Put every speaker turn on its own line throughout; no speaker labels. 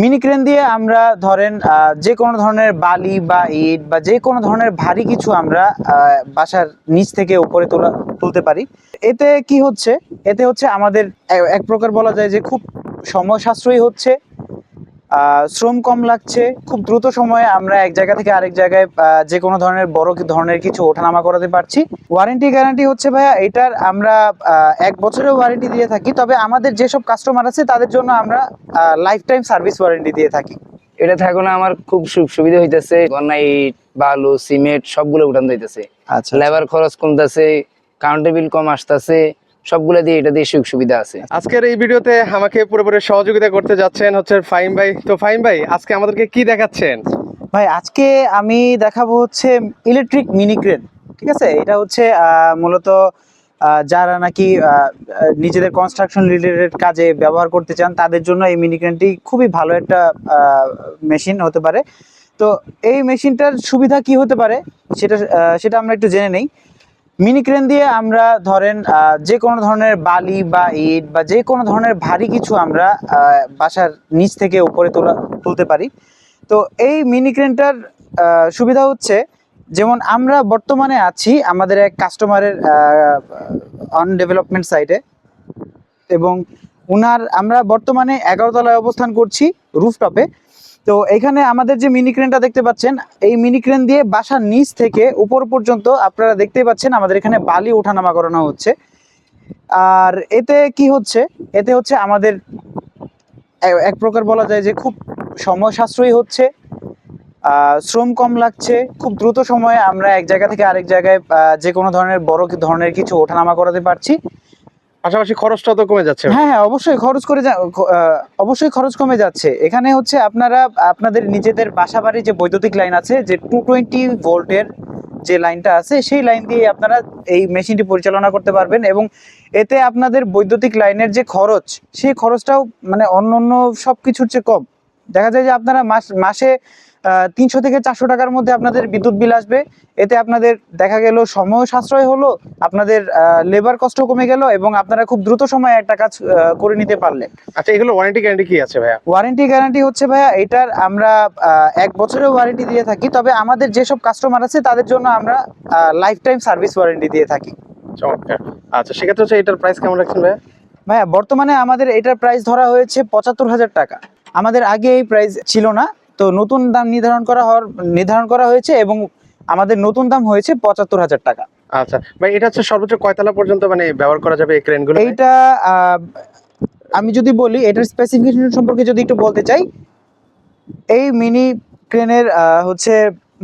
Mini crane দিয়ে আমরা ধরেন যে কোনো ধরনের বালি বা ইট বা যে কোনো ধরনের ভারী কিছু আমরা বাসার নিচ থেকে উপরে তোলা, তুলতে পারি। এতে কি হচ্ছে? এতে হচ্ছে আমাদের এক প্রকার বলা যায় যে খুব সময় সাশ্রয়ী হচ্ছে। শ্রম কম লাগছে। খুব দ্রুত সময়ে আমরা এক জায়গা থেকে আরেক জায়গায় যে কোনো ধরনের বড় ধরনের কিছু ওঠানামা করাতে পারছি। ওয়ারেন্টি গ্যারান্টি হচ্ছে ভাইয়া এটার আমরা এক বছরের ওয়ারেন্টি দিয়ে থাকি। তবে আমাদের যেসব কাস্টমার আছে তাদের জন্য আমরা লাইফ টাইম সার্ভিস ওয়ারেন্টি দিয়ে থাকি।
এটা থাকলে আমার খুব সুখ সুবিধা হইতেছে। বালু সিমেন্ট সবগুলো উঠান দিতেছে
আচ্ছা
লেবার খরচ কমতেছে কাউন্টার বিল কম আসতেছে। সবগুলো দিয়ে এটা দিয়ে সুযোগ সুবিধা আছে।
আজকের এই ভিডিওতে আমাকে পুরোপুরি সহযোগিতা করতে যাচ্ছেন হচ্ছে ফাইম ভাই। তো ফাইম ভাই আজকে আমাদেরকে কি দেখাচ্ছেন?
ভাই আজকে আমি দেখাবো হচ্ছে ইলেকট্রিক মিনি ক্রেন ঠিক আছে? এটা হচ্ছে আহ, মূলত যারা নাকি নিজেদের কনস্ট্রাকশন রিলেটেড কাজে ব্যবহার করতে চান তাদের জন্য এই মিনি ক্রেনটি খুবই ভালো একটা মেশিন হতে পারে। তো এই মেশিনটার সুবিধা কি হতে পারে? সেটা সেটা আমরা একটু জেনে নেই। মিনি ক্রেন দিয়ে আমরা ধরেন যে কোনো ধরনের বালি বা ইট বা যে কোনো ধরনের ভারী কিছু আমরা বাসার নিচ থেকে উপরে তোলা, তুলতে পারি। তো এই মিনি ক্রেনটার সুবিধা হচ্ছে, যেমন আমরা বর্তমানে আছি আমাদের এক কাস্টমারের অন ডেভেলপমেন্ট সাইটে এবং উনার, আমরা বর্তমানে এগারো তলায় অবস্থান করছি রুফটপে তো এখানে আমাদের যে মিনি ক্রেনটা দেখতে পাচ্ছেন, এই মিনি ক্রেন দিয়ে বাসার নিচ থেকে উপর পর্যন্ত আপনারা দেখতেই পাচ্ছেন আমাদের এখানে বালি ওঠানামা করানো হচ্ছে। আর এতে কি হচ্ছে? এতে হচ্ছে আমাদের এক প্রকার বলা যায় যে খুব সময় সাশ্রয়ী হচ্ছে শ্রম কম লাগছে, খুব দ্রুত সময়ে আমরা এক জায়গা থেকে আরেক জায়গায় যে কোনো ধরনের বড় ধরনের কিছু ওঠানামা করাতে পারছি।
পাশাপাশি খরচটা তো কমে যাচ্ছে।
হ্যাঁ হ্যাঁ অবশ্যই খরচ করে অবশ্যই খরচ কমে যাচ্ছে। এখানে হচ্ছে আপনারা, আপনাদের নিজেদের বাসা বাড়ির যে বৈদ্যুতিক লাইন আছে, যে টু টোয়েন্টি ভোল্টের যে লাইনটা আছে, সেই লাইন দিয়ে আপনারা এই মেশিনটি পরিচালনা করতে পারবেন এবং এতে আপনাদের বৈদ্যুতিক লাইনের যে খরচ, সেই খরচটাও মানে অন্য অন্য সব কিছুর চেয়ে কম। দেখা যায় যে আপনারা মাস মাসে তিনশো থেকে চারশো টাকার মধ্যে আপনাদের বিদ্যুৎ বিল আসবে। এতে আপনাদের দেখা গেল সময় সাশ্রয় হলো আপনাদের লেবার কষ্ট কমে গেল এবং আপনারা খুব দ্রুত সময়ে একটা কাজ করে নিতে পারলেন।
আচ্ছা এগুলো ওয়ারেন্টি গ্যারান্টি কি আছে ভাইয়া?
ওয়ারেন্টি গ্যারান্টি হচ্ছে ভাইয়া এটার আমরা এক বছরের ওয়ারেন্টি দিয়ে থাকি তবে আমাদের যেসব কাস্টমার আছে তাদের জন্য আমরা লাইফ টাইম সার্ভিস ওয়ারেন্টি দিয়ে থাকি।
চমৎকার। আচ্ছা সেক্ষেত্রে হচ্ছে এটার প্রাইস কেমন রাখছেন ভাইয়া?
ভাইয়া বর্তমানে আমাদের এটার প্রাইস ধরা হয়েছে পঁচাত্তর হাজার টাকা। আমাদের আগে এই প্রাইস ছিল না তো নতুন দাম নির্ধারণ করা হওয়ার নির্ধারণ করা হয়েছে এবং আমাদের নতুন দাম হয়েছে পঁচাত্তর হাজার টাকা।
আচ্ছা ভাই এটা হচ্ছে সর্বোচ্চ কয়তলা পর্যন্ত মানে ব্যবহার করা যাবে এই ক্রেনগুলো?
এইটা আমি যদি বলি এটার স্পেসিফিকেশন সম্পর্কে যদি একটু বলতে চাই এই মিনি ক্রেনের হচ্ছে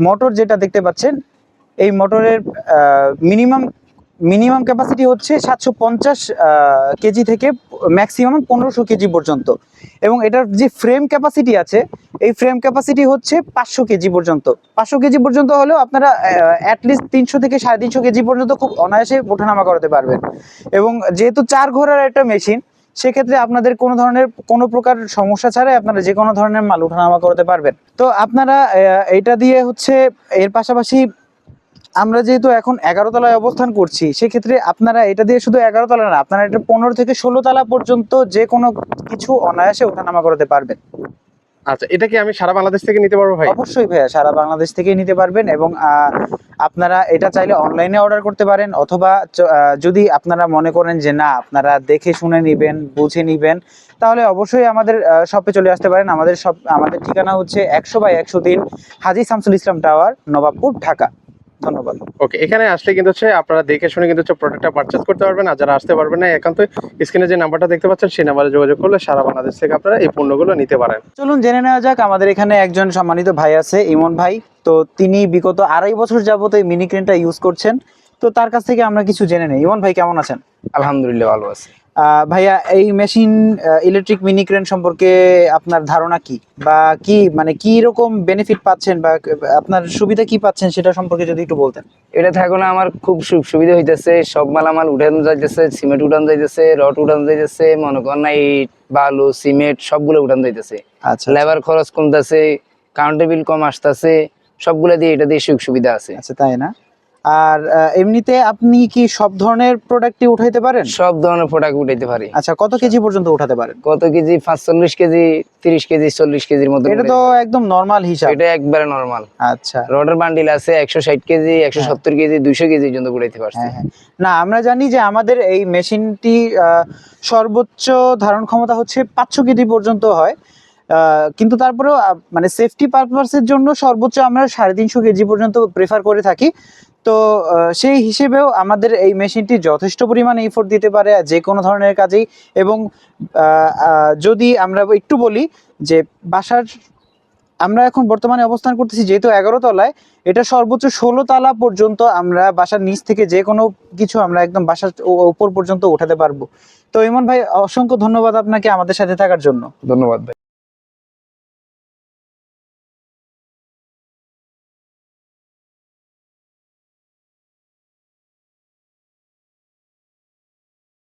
মোটর যেটা দেখতে পাচ্ছেন এই মোটরের মিনিমাম মিনিমাম ক্যাপাসিটি হচ্ছে সাতশো পঞ্চাশ কেজি থেকে ম্যাক্সিমাম পনেরোশো কেজি পর্যন্ত। এবং এটার যে ফ্রেম ক্যাপাসিটি আছে, এই ফ্রেম ক্যাপাসিটি হচ্ছে পাঁচশো কেজি পর্যন্ত। পাঁচশো কেজি পর্যন্ত হলেও আপনারা অ্যাটলিস্ট তিনশো থেকে সাড়ে তিনশো কেজি পর্যন্ত খুব অনায়াসে ওঠানামা করাতে পারবেন। এবং যেহেতু চার ঘোড়ার একটা মেশিন সেক্ষেত্রে আপনাদের কোনো ধরনের, কোনো প্রকার সমস্যা ছাড়াই আপনারা যে কোনো ধরনের মাল ওঠানামা করতে পারবেন। তো আপনারা এটা দিয়ে হচ্ছে, এর পাশাপাশি আমরা যেহেতু এখন এগারো তলায় অবস্থান করছি সেক্ষেত্রে আপনারা এটা দিয়ে শুধু এগারো তলা না আপনারা এটা পনেরো থেকে ষোলো তলা পর্যন্ত যে কোনো কিছু অনায়াসে ওঠানামা করতে পারবেন।
আচ্ছা এটা কি আমি সারা বাংলাদেশ থেকে নিতে পারব ভাই?
অবশ্যই ভাইয়া সারা বাংলাদেশ থেকেই নিতে পারবেন এবং আপনারা এটা চাইলে অনলাইনে অর্ডার করতে পারেন অথবা যদি আপনারা মনে করেন যে না আপনারা দেখে শুনে নিবেন বুঝে নিবেন তাহলে অবশ্যই আমাদের শপে চলে আসতে পারেন। আমাদের সব আমাদের ঠিকানা হচ্ছে একশো বাই একশো তিন হাজি শামসুল ইসলাম টাওয়ার নবাবপুর ঢাকা। ধন্যবাদ।
ওকে এখানে আসলে কিন্তু হচ্ছে আপনারা দেখে শুনে কিন্তু হচ্ছে প্রোডাক্টটা পারচেজ করতে পারবেন। আর যারা আসতে পারবেন না একান্ত স্ক্রিনে যে নাম্বারটা দেখতে পাচ্ছেন সেই নাম্বারে যোগাযোগ করলে সারা বাংলাদেশ থেকে আপনারা এই পণ্যগুলো নিতে পারেন।
চলুন জেনে নেওয়া যাক আমাদের এখানে একজন সম্মানিত ভাই আছে ইমন ভাই। তো তিনি বিগত আড়াই বছর যাবত এই মিনি ক্রেনটা ইউজ করছেন। তো তার কাছ থেকে আমরা কিছু জেনে নেই। ইমন ভাই কেমন আছেন?
আলহামদুলিল্লাহ ভালো আছে।
ভাইয়া এই মেশিন ইলেকট্রিক মিনি ক্রেন সম্পর্কে আপনার ধারণা কি? বা কি মানে কি রকম বেনিফিট পাচ্ছেন বা আপনার সুবিধা কি পাচ্ছেন সেটা সম্পর্কে যদি একটু বলতেন।
এটা থাকলে আমার খুব সুখ সুবিধা হইতেছে সব মাল মালামাল উঠানো যাইতেছে সিমেন্ট উঠানো যাইতেছে রড উঠানো যাইতেছে মনে করেন না ইট বালু সিমেন্ট সবগুলো উঠানো যাইতেছে।
আচ্ছা
লেবার খরচ কমতেছে কারেন্টের বিল কম আসতেছে সবগুলো দিয়ে এটা দিয়ে সুখ সুবিধা আছে।
আচ্ছা তাই না? আর এমনিতে আপনি কি সব ধরনের প্রোডাক্টই উঠাইতে পারেন?
সব ধরনের প্রোডাক্ট উঠাইতে পারি।
আচ্ছা কত কেজি পর্যন্ত উঠাতে পারেন?
কত কেজি? পাঁচচল্লিশ কেজি তিরিশ কেজি চল্লিশ কেজির মতো
এটা তো একদম নর্মাল হিসাব।
এটা একবারে নর্মাল
আচ্ছা।
রডের বান্ডিল আছে একশো ষাট কেজি একশো সত্তর কেজি দুইশো কেজি পর্যন্ত উঠাইতে পারছি।
হ্যাঁ হ্যাঁ। না আমরা জানি যে আমাদের এই মেশিনটি আহ, সর্বোচ্চ ধারণ ক্ষমতা হচ্ছে পাঁচশো কেজি পর্যন্ত হয়। কিন্তু তারপরেও মানে সেফটি পারপাসের জন্য সর্বোচ্চ আমরা সাড়ে তিনশো কেজি পর্যন্ত প্রেফার করে থাকি। তো সেই হিসেবেও আমাদের এই মেশিনটি যথেষ্ট পরিমাণে ইফোর্ট দিতে পারে যে কোনো ধরনের কাজেই। এবং যদি আমরা একটু বলি যে বাসার, আমরা এখন বর্তমানে অবস্থান করতেছি যেহেতু এগারো তলায়, এটা সর্বোচ্চ ষোলো তালা পর্যন্ত আমরা বাসার নিচ থেকে যে কোনো কিছু আমরা একদম বাসার উপর পর্যন্ত উঠাতে পারব। তো ইমন ভাই, অসংখ্য ধন্যবাদ আপনাকে আমাদের সাথে থাকার জন্য।
ধন্যবাদ ভাই।